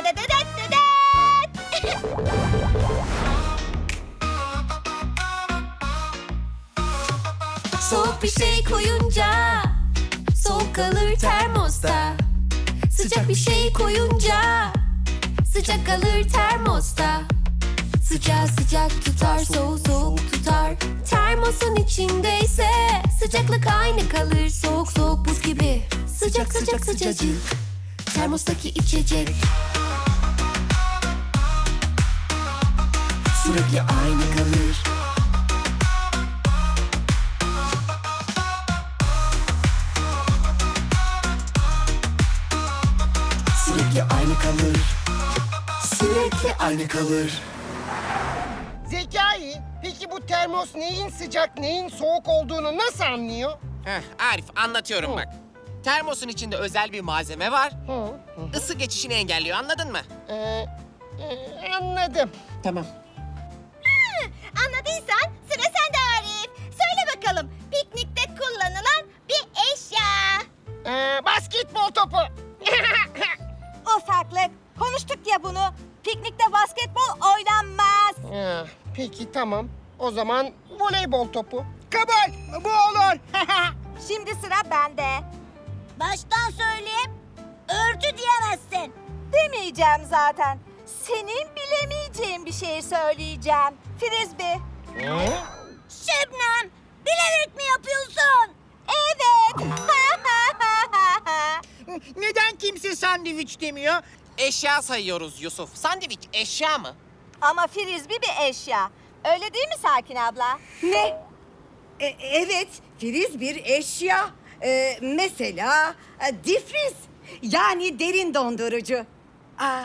Soğuk bir şey koyunca Soğuk kalır termosta. Sıcak bir şey koyunca Sıcak kalır termosta. Sıcağı sıcak tutar soğuğu soğuk tutar. Termosun içindeyse Sıcaklık aynı kalır. Soğuk soğuk buz gibi. Sıcak sıcak sıcacık Termostaki içecek. Sürekli aynı kalır. Sürekli aynı kalır. Sürekli aynı kalır. Zekai, peki bu termos neyin sıcak neyin soğuk olduğunu nasıl anlıyor? Heh, Arif anlatıyorum bak. Termosun içinde özel bir malzeme var. Hı, hı. Isı geçişini engelliyor anladın mı? Ee, e, anladım. Tamam. Anladıysan sıra sende Arif. Söyle bakalım piknikte kullanılan bir eşya. Ee, basketbol topu. Ufaklık konuştuk ya bunu. Piknikte basketbol oynanmaz. Ha, peki tamam. O zaman voleybol topu. Kabul. Bu olur. Şimdi sıra bende. Baştan söyleyeyim. Örtü diyemezsin. Demeyeceğim zaten. Senin bilemeyeceğin bir şey söyleyeceğim. Frisbee. Şebnem, bilerek mi yapıyorsun? Evet. Neden kimse sandviç demiyor? Eşya sayıyoruz Yusuf. Sandviç eşya mı? Ama frisbee bir eşya. Öyle değil mi Sakin abla? Ne? E, evet, friz bir eşya. E, mesela e, difriz. Yani derin dondurucu. Aa,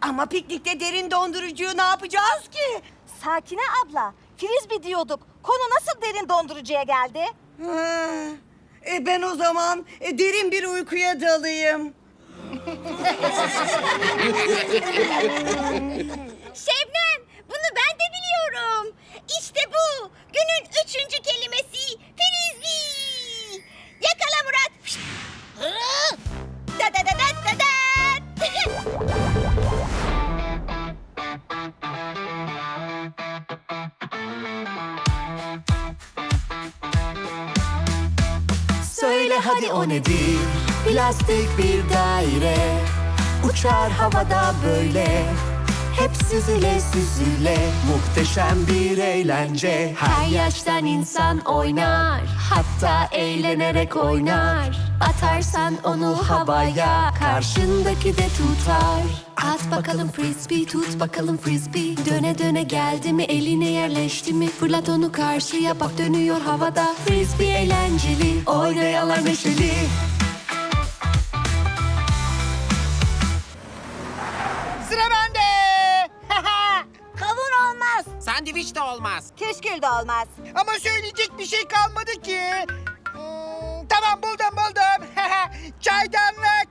ama piknikte derin dondurucuyu ne yapacağız ki? Sakine abla, frisbee diyorduk. Konu nasıl derin dondurucuya geldi? Ha, e, ben o zaman e, derin bir uykuya dalayım. hadi o nedir? Plastik bir daire Uçar havada böyle Hep süzüle süzüle Muhteşem bir eğlence. Her yaştan insan oynar. Hatta eğlenerek oynar. Atarsan onu havaya Karşındaki de tutar. At bakalım frisbee tut bakalım frisbee. Döne döne geldi mi eline yerleşti mi? Fırlat onu karşıya bak dönüyor havada. Frisbee eğlenceli oynayanlar neşeli Sandviç de olmaz. Keşkül de olmaz. Ama söyleyecek bir şey kalmadı ki. Hmm, tamam buldum buldum. Çaydanlık.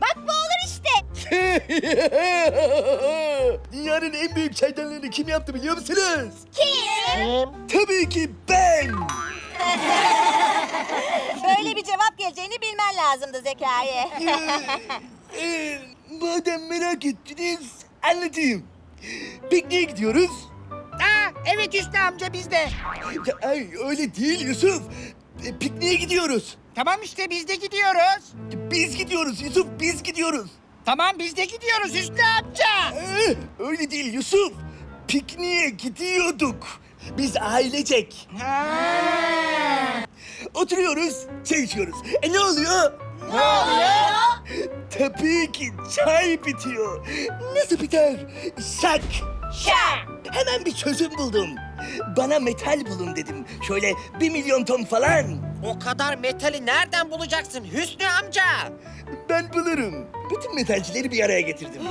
Bak bu olur işte. Dünyanın en büyük çaydanlığını kim yaptı biliyor musunuz? Kim? Tabii ki ben. Böyle bir cevap geleceğini bilmen lazımdı Zekai. Ee, madem merak ettiniz anlatayım. Pikniğe gidiyoruz. Evet Hüsnü amca bizde. Ya, ay, öyle değil Yusuf. E, pikniğe gidiyoruz. Tamam işte biz de gidiyoruz. Biz gidiyoruz Yusuf, biz gidiyoruz. Tamam biz de gidiyoruz Hüsnü amca. Ee, öyle değil Yusuf. Pikniğe gidiyorduk. Biz ailecek. Oturuyoruz, çay içiyoruz. E ne oluyor? Ne oluyor? Tabii ki çay bitiyor. Nasıl biter? Şak. Hemen bir çözüm buldum. Bana metal bulun dedim. Şöyle bir milyon ton falan. O kadar metali nereden bulacaksın Hüsnü amca? Ben bulurum. Bütün metalcileri bir araya getirdim.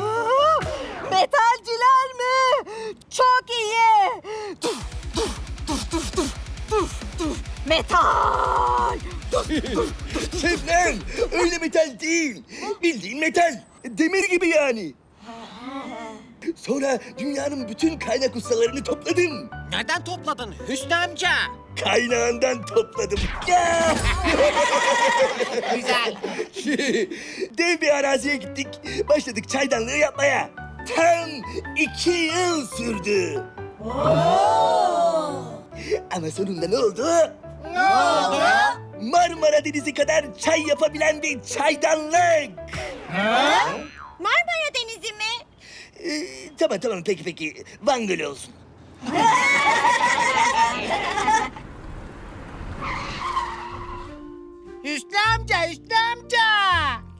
Metalciler mi? Çok iyi. Dur, dur, dur, dur, dur, dur, dur. Metal. Şebnem, öyle metal değil. Bildiğin metal. Demir gibi yani. Sonra dünyanın bütün kaynak ustalarını topladım. Nereden topladın Hüsnü amca? kaynağından topladım. Ya! Güzel. Dev bir araziye gittik. Başladık çaydanlığı yapmaya. Tam iki yıl sürdü. Ama sonunda ne oldu? Ne oldu? Marmara Denizi kadar çay yapabilen bir çaydanlık. Marmara Denizi mi? Ee, tamam tamam peki peki. Van Gölü olsun. Hüsnü amca, Hüsnü amca.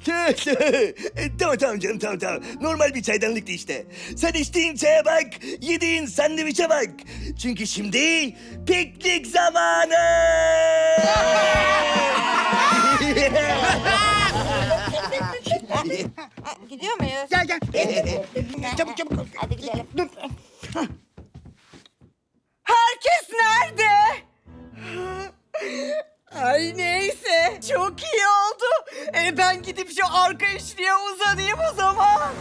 tamam tamam canım tamam tamam. Normal bir çaydanlıktı işte. Sen içtiğin çaya bak, yediğin sandviçe bak. Çünkü şimdi piknik zamanı. Gidiyor muyuz? Gel gel. çabuk çabuk. Hadi gidelim. Dur. Herkes nerede? Ay neyse çok iyi oldu. E ben gidip şu arka işliğe uzanayım o zaman.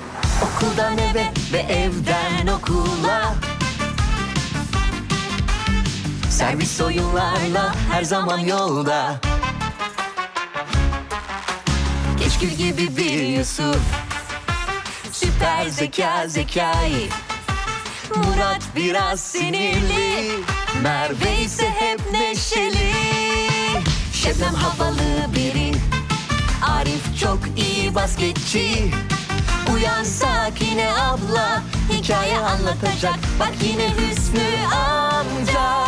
Okuldan eve ve evden okula Servis oyunlarla her zaman yolda Keşkül gibi bir Yusuf Süper zeka zekai Murat biraz sinirli. Merve ise hep neşeli. Şebnem havalı biri Arif çok iyi basketçi. Uyan Sakine abla. Hikaye anlatacak. Bak yine Hüsnü amca